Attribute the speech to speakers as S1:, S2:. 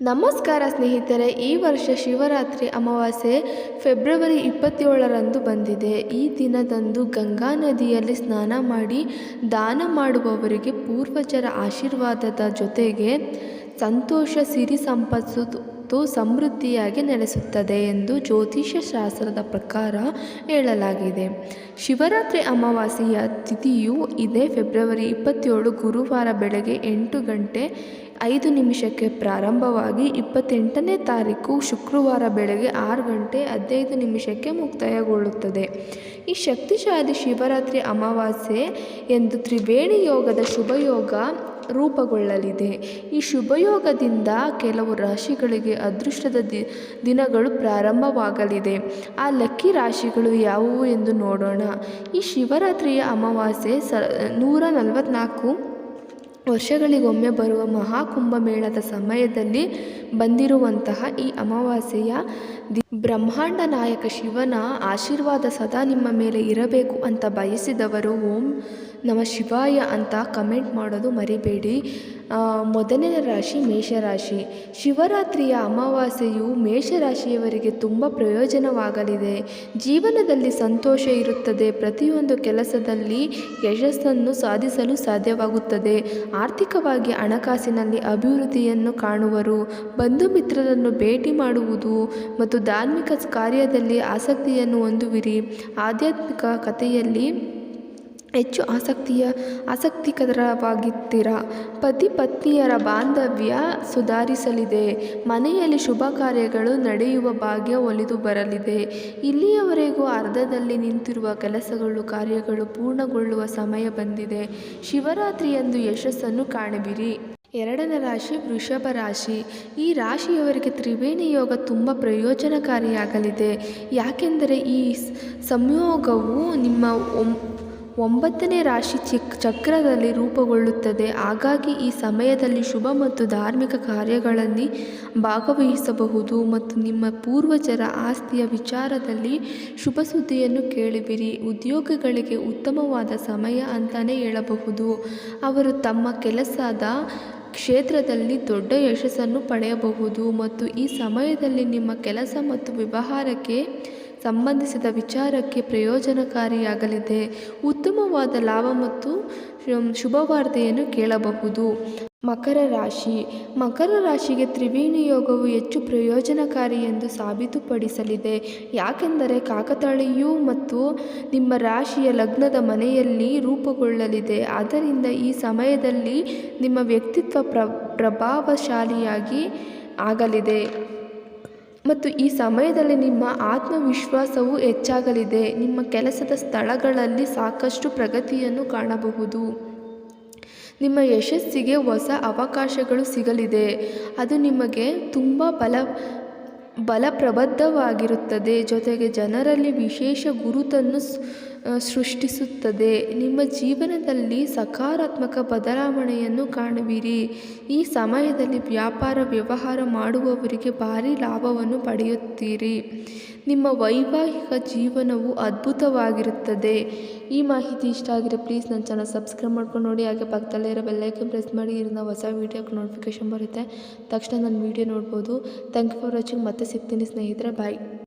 S1: ನಮಸ್ಕಾರ ಸ್ನೇಹಿತರೆ, ಈ ವರ್ಷ ಶಿವರಾತ್ರಿ ಅಮಾವಾಸ್ಯೆ ಫೆಬ್ರವರಿ ಇಪ್ಪತ್ತೇಳರಂದು ಬಂದಿದೆ. ಈ ದಿನದಂದು ಗಂಗಾ ನದಿಯಲ್ಲಿ ಸ್ನಾನ ಮಾಡಿ ದಾನ ಮಾಡುವವರಿಗೆ ಪೂರ್ವಜರ ಆಶೀರ್ವಾದದ ಜೊತೆಗೆ ಸಂತೋಷ, ಸಿರಿ ಸಂಪತ್ತು ಸಮೃದ್ಧಿಯಾಗಿ ನೆಲೆಸುತ್ತದೆ ಎಂದು ಜ್ಯೋತಿಷ್ಯ ಶಾಸ್ತ್ರದ ಪ್ರಕಾರ ಹೇಳಲಾಗಿದೆ. ಶಿವರಾತ್ರಿ ಅಮಾವಾಸ್ಯೆಯ ತಿಥಿಯು ಇದೇ ಫೆಬ್ರವರಿ ಇಪ್ಪತ್ತೇಳು ಗುರುವಾರ ಬೆಳಗ್ಗೆ ಎಂಟು ಗಂಟೆ ಐದು ನಿಮಿಷಕ್ಕೆ ಪ್ರಾರಂಭವಾಗಿ ಇಪ್ಪತ್ತೆಂಟನೇ ತಾರೀಕು ಶುಕ್ರವಾರ ಬೆಳಗ್ಗೆ ಆರು ಗಂಟೆ ಹದಿನೈದು ನಿಮಿಷಕ್ಕೆ ಮುಕ್ತಾಯಗೊಳ್ಳುತ್ತದೆ. ಈ ಶಕ್ತಿಶಾಲಿ ಶಿವರಾತ್ರಿ ಅಮಾವಾಸ್ಯೆ ಎಂದು ತ್ರಿವೇಣಿ ಯೋಗದ ಶುಭಯೋಗ ರೂಪುಗೊಳ್ಳಲಿದೆ. ಈ ಶುಭಯೋಗದಿಂದ ಕೆಲವು ರಾಶಿಗಳಿಗೆ ಅದೃಷ್ಟದ ದಿ, ದಿನಗಳು ಪ್ರಾರಂಭವಾಗಲಿದೆ. ಆ ಲಕ್ಕಿ ರಾಶಿಗಳು ಯಾವುವು ಎಂದು ನೋಡೋಣ. ಈ ಶಿವರಾತ್ರಿಯ ಅಮಾವಾಸ್ಯೆ ಸ, ನೂರ ನಲವತ್ತ್ನಾಲ್ಕು ವರ್ಷಗಳಿಗೊಮ್ಮೆ ಬರುವ ಮಹಾಕುಂಭಮೇಳದ ಸಮಯದಲ್ಲಿ ಬಂದಿರುವಂತಹ ಈ ಅಮಾವಾಸ್ಯೆಯ ಬ್ರಹ್ಮಾಂಡ ನಾಯಕ ಶಿವನ ಆಶೀರ್ವಾದ ಸದಾ ನಿಮ್ಮ ಮೇಲೆ ಇರಬೇಕು ಅಂತ ಬಯಸಿದವರು, ಓಂ ನಮ ಶಿವಾಯ ಅಂತ ಕಮೆಂಟ್ ಮಾಡೋದು ಮರಿಬೇಡಿ. ಮೊದಲನೇ ರಾಶಿ ಮೇಷರಾಶಿ. ಶಿವರಾತ್ರಿಯ ಅಮಾವಾಸ್ಯೆಯು ಮೇಷರಾಶಿಯವರಿಗೆ ತುಂಬ ಪ್ರಯೋಜನವಾಗಲಿದೆ. ಜೀವನದಲ್ಲಿ ಸಂತೋಷ ಇರುತ್ತದೆ. ಪ್ರತಿಯೊಂದು ಕೆಲಸದಲ್ಲಿ ಯಶಸ್ಸನ್ನು ಸಾಧಿಸಲು ಸಾಧ್ಯವಾಗುತ್ತದೆ. ಆರ್ಥಿಕವಾಗಿ ಹಣಕಾಸಿನಲ್ಲಿ ಅಭಿವೃದ್ಧಿಯನ್ನು ಕಾಣುವರು. ಬಂಧು ಮಿತ್ರರನ್ನು ಭೇಟಿ ಮಾಡುವುದು ಮತ್ತು ಧಾರ್ಮಿಕ ಕಾರ್ಯದಲ್ಲಿ ಆಸಕ್ತಿಯನ್ನು ಹೊಂದುವಿರಿ. ಆಧ್ಯಾತ್ಮಿಕ ಕಥೆಯಲ್ಲಿ ಹೆಚ್ಚು ಆಸಕ್ತಿಯ ಆಸಕ್ತಿಕರವಾಗಿರ್ತೀರ ಪತಿ ಪತ್ನಿಯರ ಬಾಂಧವ್ಯ ಸುಧಾರಿಸಲಿದೆ. ಮನೆಯಲ್ಲಿ ಶುಭ ಕಾರ್ಯಗಳು ನಡೆಯುವ ಭಾಗ್ಯ ಒಲಿದು ಬರಲಿದೆ. ಇಲ್ಲಿಯವರೆಗೂ ಅರ್ಧದಲ್ಲಿ ನಿಂತಿರುವ ಕೆಲಸಗಳು, ಕಾರ್ಯಗಳು ಪೂರ್ಣಗೊಳ್ಳುವ ಸಮಯ ಬಂದಿದೆ. ಶಿವರಾತ್ರಿಯಂದು ಯಶಸ್ಸನ್ನು ಕಾಣುವಿರಿ. ಎರಡನೇ ರಾಶಿ ವೃಷಭ ರಾಶಿ. ಈ ರಾಶಿಯವರಿಗೆ ತ್ರಿವೇಣಿ ಯೋಗ ತುಂಬ ಪ್ರಯೋಜನಕಾರಿಯಾಗಲಿದೆ. ಯಾಕೆಂದರೆ ಈ ಸಂಯೋಗವು ನಿಮ್ಮ ಒಂಬತ್ತನೇ ರಾಶಿ ಚಿಕ್ ಚಕ್ರದಲ್ಲಿ ರೂಪುಗೊಳ್ಳುತ್ತದೆ. ಹಾಗಾಗಿ ಈ ಸಮಯದಲ್ಲಿ ಶುಭ ಮತ್ತು ಧಾರ್ಮಿಕ ಕಾರ್ಯಗಳಲ್ಲಿ ಭಾಗವಹಿಸಬಹುದು ಮತ್ತು ನಿಮ್ಮ ಪೂರ್ವಜರ ಆಸ್ತಿಯ ವಿಚಾರದಲ್ಲಿ ಶುಭ ಸುದ್ದಿಯನ್ನು ಕೇಳಿಬಿರಿ ಉದ್ಯೋಗಗಳಿಗೆ ಉತ್ತಮವಾದ ಸಮಯ ಅಂತಲೇ ಹೇಳಬಹುದು. ಅವರು ತಮ್ಮ ಕೆಲಸದ ಕ್ಷೇತ್ರದಲ್ಲಿ ದೊಡ್ಡ ಯಶಸ್ಸನ್ನು ಪಡೆಯಬಹುದು ಮತ್ತು ಈ ಸಮಯದಲ್ಲಿ ನಿಮ್ಮ ಕೆಲಸ ಮತ್ತು ವ್ಯವಹಾರಕ್ಕೆ ಸಂಬಂಧಿಸಿದ ವಿಚಾರಕ್ಕೆ ಪ್ರಯೋಜನಕಾರಿಯಾಗಲಿದೆ. ಉತ್ತಮವಾದ ಲಾಭ ಮತ್ತು ಶುಭವಾರ್ತೆಯನ್ನು ಕೇಳಬಹುದು. ಮಕರ ರಾಶಿ. ಮಕರ ರಾಶಿಗೆ ತ್ರಿವೇಣಿ ಯೋಗವು ಹೆಚ್ಚು ಪ್ರಯೋಜನಕಾರಿ ಎಂದು ಸಾಬೀತುಪಡಿಸಲಿದೆ. ಯಾಕೆಂದರೆ ಕಾಕತಾಳೀಯು ಮತ್ತು ನಿಮ್ಮ ರಾಶಿಯ ಲಗ್ನದ ಮನೆಯಲ್ಲಿ ರೂಪುಗೊಳ್ಳಲಿದೆ. ಆದ್ದರಿಂದ ಈ ಸಮಯದಲ್ಲಿ ನಿಮ್ಮ ವ್ಯಕ್ತಿತ್ವ ಪ್ರ, ಪ್ರಭಾವಶಾಲಿಯಾಗಿ ಆಗಲಿದೆ. ಮತ್ತು ಈ ಸಮಯದಲ್ಲಿ ನಿಮ್ಮ ಆತ್ಮವಿಶ್ವಾಸವು ಹೆಚ್ಚಾಗಲಿದೆ. ನಿಮ್ಮ ಕೆಲಸದ ಸ್ಥಳಗಳಲ್ಲಿ ಸಾಕಷ್ಟು ಪ್ರಗತಿಯನ್ನು ಕಾಣಬಹುದು. ನಿಮ್ಮ ಯಶಸ್ಸಿಗೆ ಹೊಸ ಅವಕಾಶಗಳು ಸಿಗಲಿದೆ. ಅದು ನಿಮಗೆ ತುಂಬ ಬಲ, ಬಲಪ್ರಬದ್ಧವಾಗಿರುತ್ತದೆ. ಜೊತೆಗೆ ಜನರಲ್ಲಿ ವಿಶೇಷ ಗುರುತನ್ನು ಸೃಷ್ಟಿಸುತ್ತದೆ. ನಿಮ್ಮ ಜೀವನದಲ್ಲಿ ಸಕಾರಾತ್ಮಕ ಬದಲಾವಣೆಯನ್ನು ಕಾಣುವಿರಿ. ಈ ಸಮಯದಲ್ಲಿ ವ್ಯಾಪಾರ, ವ್ಯವಹಾರ ಮಾಡುವವರಿಗೆ ಭಾರಿ ಲಾಭವನ್ನು ಪಡೆಯುತ್ತೀರಿ. ನಿಮ್ಮ ವೈವಾಹಿಕ ಜೀವನವು ಅದ್ಭುತವಾಗಿರುತ್ತದೆ. ಈ ಮಾಹಿತಿ ಇಷ್ಟ ಆಗಿರೋ ಪ್ಲೀಸ್ ನನ್ನ ಚಾನಲ್ ಸಬ್ಸ್ಕ್ರೈಬ್ ಮಾಡ್ಕೊಂಡು ನೋಡಿ. ಹಾಗೆ ಪಕ್ಕದಲ್ಲೇ ಇರೋ ಬೆಲ್ಲೈಕನ್ ಪ್ರೆಸ್ ಮಾಡಿ. ಇದರಿಂದ ಹೊಸ ವೀಡಿಯೋಕ್ಕೆ ನೋಟಿಫಿಕೇಷನ್ ಬರುತ್ತೆ. ತಕ್ಷಣ ನನ್ನ ವೀಡಿಯೋ ನೋಡ್ಬೋದು. Thank you for watching. ಮತ್ತೆ ಸಿಗ್ತೀನಿ ಸ್ನೇಹಿತರೆ. ಬಾಯ್.